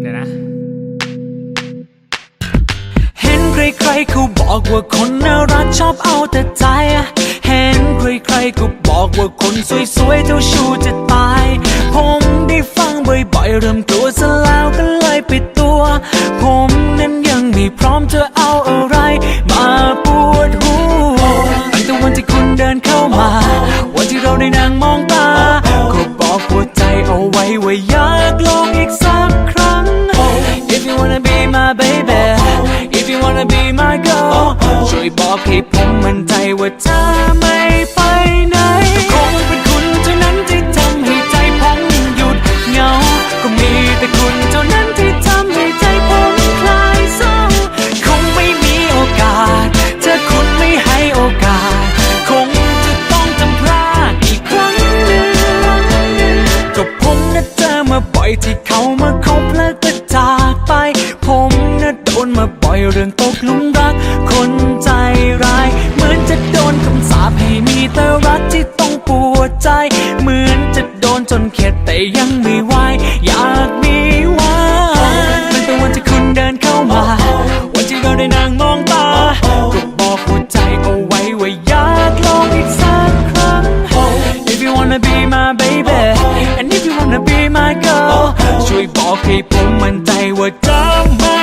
เดี๋ยวนะ เห็นใครๆเขาบอกว่าคนน่ารักชอบเอาแต่ใจ เห็นใครๆก็บอกว่าคนสวยๆเจ้าชู้จะตาย ผมได้ฟังบ่อยๆเริ่มกลัวซะแล้วก็เลยปิดตัว ผมนั้นยังไม่พร้อมจะ เอาไว้ว่าอยากลองอีกสักครั้ง If you wanna be my baby If you wanna be my girl oh, oh. ช่วยบอกให้ แต่ยังไม่ไหวอยากมีวันเป็นตวันที่คุณเดินเข้ามา วันที่เราได้นั่งมองตาก็บอกหัวใจเอาไว้ว่าอยากลองอีกสักครั้ง If you wanna be my baby and if you wanna be my girl ช่วยบอกให้ผมมั่นใจว่าจะไม่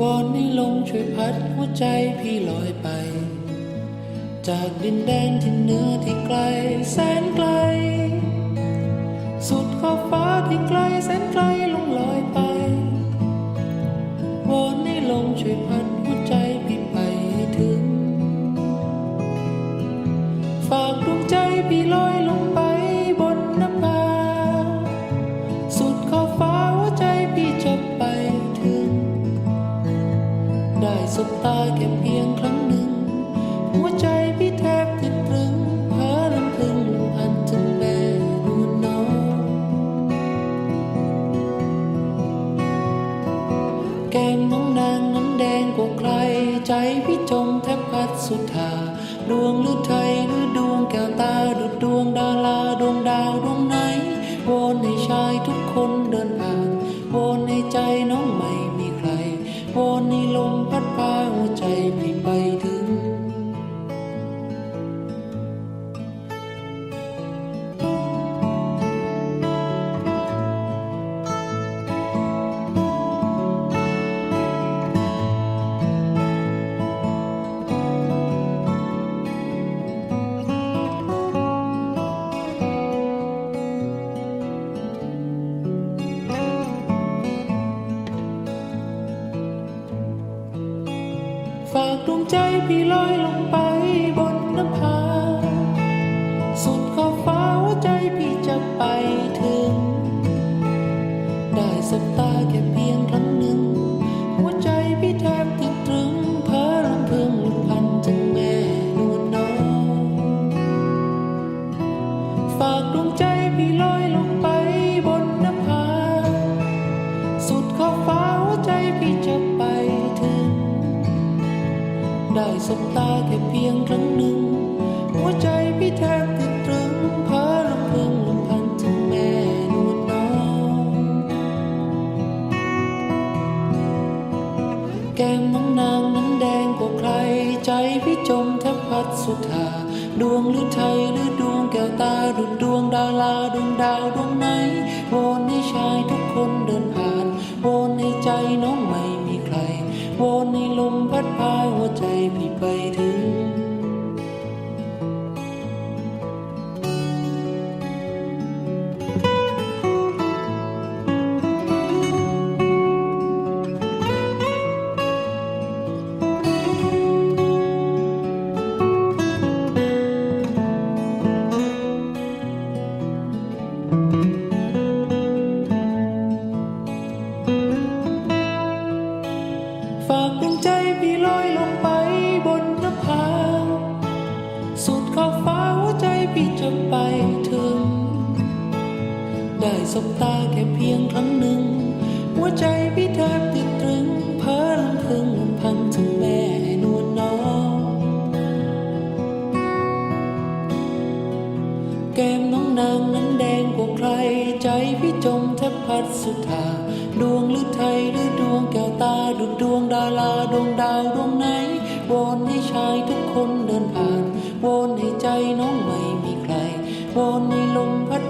วอนให้ลมช่วยพัดหัวใจพี่ลอยไป จากดินแดนที่เหนือที่ไกลแสนไกล สุดขอบฟ้าที่ไกลแสนไกลลงลอยไปวอนให้ลมช่วยพัด ให้ใจ แก้มน้องนางนั้นแดงกว่าใคร ใจพี่จมแทบพัดสุดหาดวงหรือไทยหรือดวงแก้วตาดุดดวงดาราดวงดาวดวงไหนวอนให้ชายทุกคนเดินผ่านวอนให้ใจน้องไม่มีใครวอนให้ลมพัดพาหัวใจพี่ไปถือ เพียงครั้งหนึ่ง หัวใจพี่แทบติดตรึงเพ้อลำพึงลำพันถึงแม่นวลน้อง แก้มน้องนางนั้นแดงกว่าใคร ใจพี่จมแทบพัดสุดทาดวงหรือไทยหรือดวงแก้วตาดุดดวงดาราดวงดาวดวงไหนวอนให้ชายทุกคนเดินผ่านวอนให้ใจน้องไม่มีใครวอนให้ลมพัด